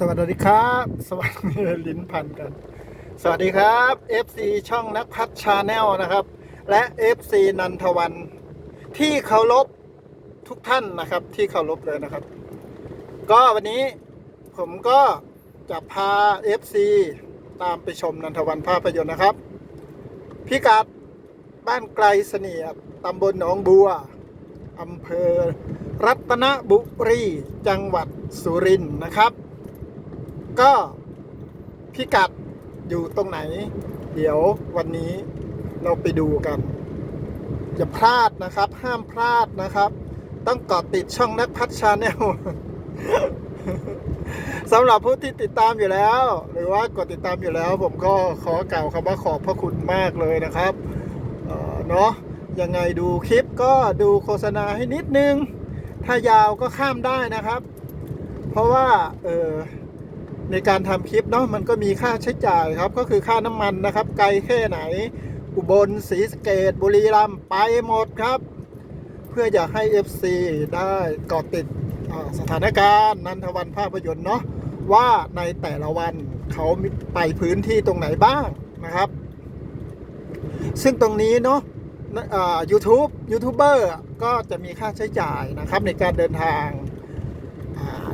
สวัสดีครับ สวัสดีลิ้นพันกัน สวัสดีครับ FC ช่องนักพัฒชาแนลนะครับ และ FC นันทวัน ที่เคารพทุกท่านนะครับ ที่เคารพเลยนะครับ ก็วันนี้ผมก็จะพา FC ตามไปชมนันทวันภาพยนตร์นะครับ พิกัดบ้านไกลเสนียดตำบลหนองบัวอำเภอรัตนบุรี จังหวัดสุรินทร์นะครับ ก็พิกัดอยู่ตรงไหน เดี๋ยววันนี้เราไปดูกันอย่าพลาดนะครับ ห้ามพลาดนะครับ ต้องเกาะติดช่องนักพัฒชาแนลสำหรับผู้ที่ติดตามอยู่แล้ว หรือว่ากดติดตามอยู่แล้ว ผมก็ขอกล่าวคำว่าขอบพระคุณมากเลยนะครับเอ่อเนาะยังไงดูคลิปก็ดูโฆษณาให้นิดนึง ถ้ายาวก็ข้ามได้นะครับ เพราะว่าเออ ในการทำคลิปเนาะมันก็มีค่าใช้จ่ายครับ ก็คือค่าน้ำมันนะครับ ไกลแค่ไหน อุบลศรีสะเกดบุรีรัมย์ไปหมดครับ เพื่ออยากให้ FC ได้เกาะติดสถานการณ์นันทวันภาพยนตร์เนาะว่าในแต่ละวันเขามีไปพื้นที่ตรงไหนบ้างนะครับ ซึ่งตรงนี้เนาะยูทูบยูทูบเบอร์ก็จะมีค่าใช้จ่ายนะครับในการเดินทาง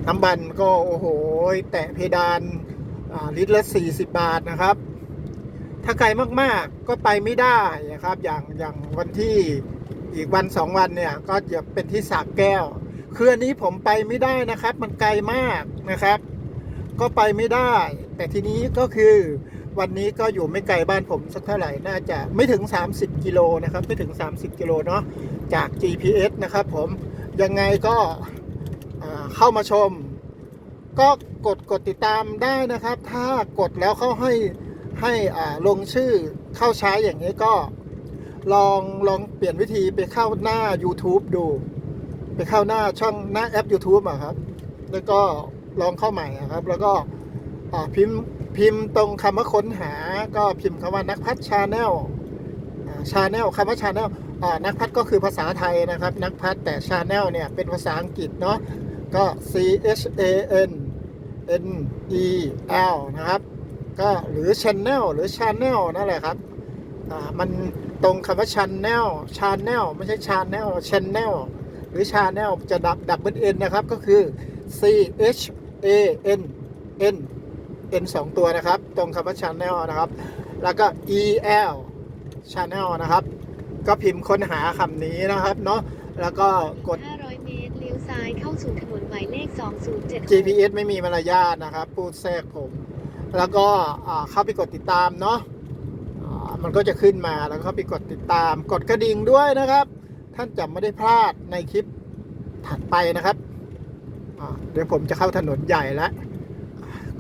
น้ำมันก็โอ้โห แตะเพดานอ่าลิตรละ 40 บาทนะครับ ถ้าไกลมากๆก็ไปไม่ได้นะครับ อย่างอย่างวันที่อีกวันสองวันเนี่ย ก็จะเป็นที่สากแก้ว คืออันนี้ผมไปไม่ได้นะครับ มันไกลมากนะครับ ก็ไปไม่ได้ แต่ทีนี้ก็คือวันนี้ก็อยู่ไม่ไกลบ้านผมสักเท่าไหร่ น่าจะไม่ถึง 30 กิโลนะครับ ไม่ถึง 30 กิโลเนาะจาก GPS นะครับผมยังไงก็ เข้ามาชม ก็กดกดติดตามได้นะครับ ถ้ากดแล้วเขาให้ให้ลงชื่อเข้าใช้อย่างนี้ก็ลองลองเปลี่ยนวิธีไปเข้าหน้า YouTube ดู ไปเข้าหน้าช่องหน้าแอป YouTube อะครับ แล้วก็ลองเข้าใหม่อะครับ แล้วก็พิมพ์พิมพ์ตรงคำว่าค้นหา ก็พิมพ์คำว่านักพัฒชาแนลชาแนลคำว่าชาแนลนักพัฒก็คือภาษาไทยนะครับ นักพัฒแต่ชาแนลเนี่ยเป็นภาษาอังกฤษเนาะ ก็ C H A N N E L นะครับ ก็หรือ Channel หรือ Channel นั่นแหละครับมันตรงคำว่า Channel Channel ไม่ใช่ Channel Channel หรือ Channel จะดับดับเบิลเอ็นนะครับ ก็คือ C H A N N N สองตัวนะครับ ตรงคำว่า Channel นะครับ แล้วก็ E L Channel นะครับ ก็พิมพ์ค้นหาคำนี้นะครับเนาะแล้วก็กด เลี้ยวซ้ายเข้าสู่ถนนหมายเลข207 GPS ไม่มีมารยาทนะครับ พูดแทรกผม แล้วก็เข้าไปกดติดตามเนาะมันก็จะขึ้นมาแล้วก็เข้าไปกดติดตาม กดกระดิ่งด้วยนะครับ ท่านจะไม่ได้พลาดในคลิปถัดไปนะครับเดี๋ยวผมจะเข้าถนนใหญ่แล้ว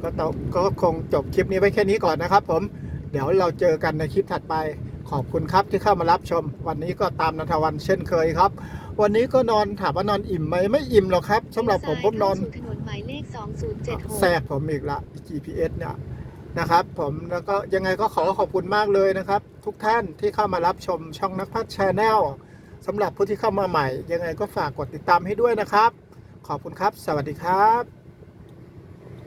ก็ต้องก็คงจบคลิปนี้ไว้แค่นี้ก่อนนะครับผม เดี๋ยวเราเจอกันในคลิปถัดไป ขอบคุณครับที่เข้ามารับชม วันนี้ก็ตามนันทวันเช่นเคยครับ วันนี้ก็นอนถามว่านอนอิ่มไหมไม่อิ่มหรอกครับสำหรับผมผมนอนเข้าสู่ถนนหมายเลข2076แทรกผมอีกละ GPS เนี่ยนะครับผมแล้วก็ยังไงก็ขอขอบคุณมากเลยนะครับ ทุกท่านที่เข้ามารับชมช่องนักพัฒชาแนลสำหรับผู้ที่เข้ามาใหม่ ยังไงก็ฝากกดติดตามให้ด้วยนะครับ ขอบคุณครับ สวัสดีครับ